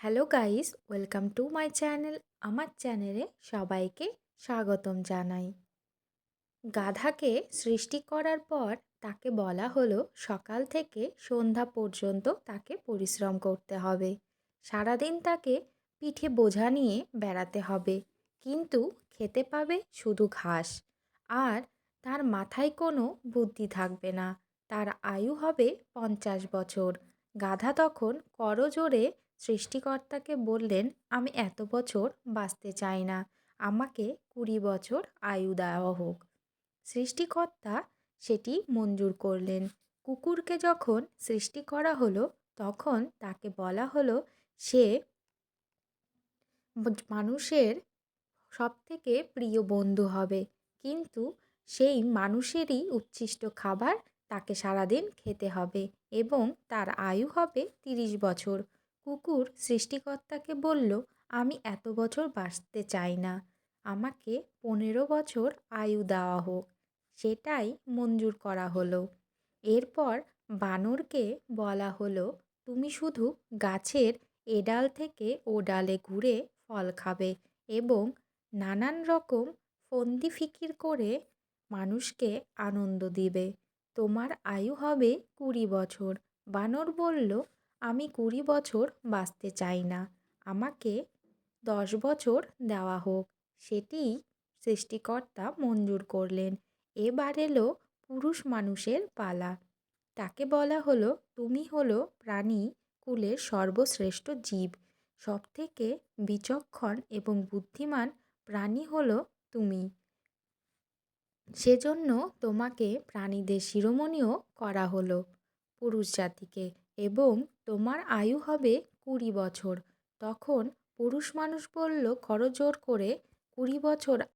Hello guys, welcome to my channel. আমার চ্যানেলে সবাইকে স্বাগতম জানাই। গাধাকে সৃষ্টি করার পর তাকে বলা হলো সকাল থেকে সন্ধ্যা পর্যন্ত তাকে পরিশ্রম করতে হবে। সারাদিন তাকে পিঠে বোঝা নিয়ে বেড়াতে হবে। কিন্তু খেতে পাবে শুধু ঘাস। আর তার মাথায় কোনো বুদ্ধি থাকবে না। তার আয়ু হবে পঞ্চাশ বছর। গাধা তখন করজোড়ে সৃষ্টিকর্তাকে বললেন, আমি এত বছর বাঁচতে চাই না। আমাকে কুড়ি বছর আয়ু দেওয়া হোক। সৃষ্টিকর্তা সেটি মঞ্জুর করলেন। কুকুরকে যখন সৃষ্টি করা হলো, তখন তাকে বলা হলো, সে মানুষের সবথেকে প্রিয় বন্ধু হবে। কিন্তু সেই মানুষেরই উচ্ছিষ্ট খাবার তাকে সারাদিন খেতে হবে এবং তার আয়ু হবে তিরিশ বছর। কুকুর সৃষ্টিকর্তাকে বলল, আমি এত বছর বাঁচতে চাই না। আমাকে পনেরো বছর আয়ু দেওয়া হোক। সেটাই মঞ্জুর করা হলো। এরপর বানরকে বলা হলো, তুমি শুধু গাছের এডাল থেকে ও ডালে ঘুরে ফল খাবে এবং নানান রকম ফন্দি ফিকির করে মানুষকে আনন্দ দিবে। তোমার আয়ু হবে কুড়ি বছর। বানর বলল আমি কুড়ি বছর বাঁচতে চাই না। আমাকে দশ বছর দেওয়া হোক। সেটিই সৃষ্টিকর্তা মঞ্জুর করলেন। এবার এলো পুরুষ মানুষের পালা। তাকে বলা হলো, তুমি হলো প্রাণী কুলের সর্বশ্রেষ্ঠ জীব। সবথেকে বিচক্ষণ এবং বুদ্ধিমান প্রাণী হলো তুমি। সেজন্য তোমাকে প্রাণীদের শিরোমণিও করা হলো। পুরুষ জাতিকে এবং তোমার আয়ু হবে কুড়ি বছর। তখন পুরুষ মানুষ বলল করজোর করে কুড়ি বছর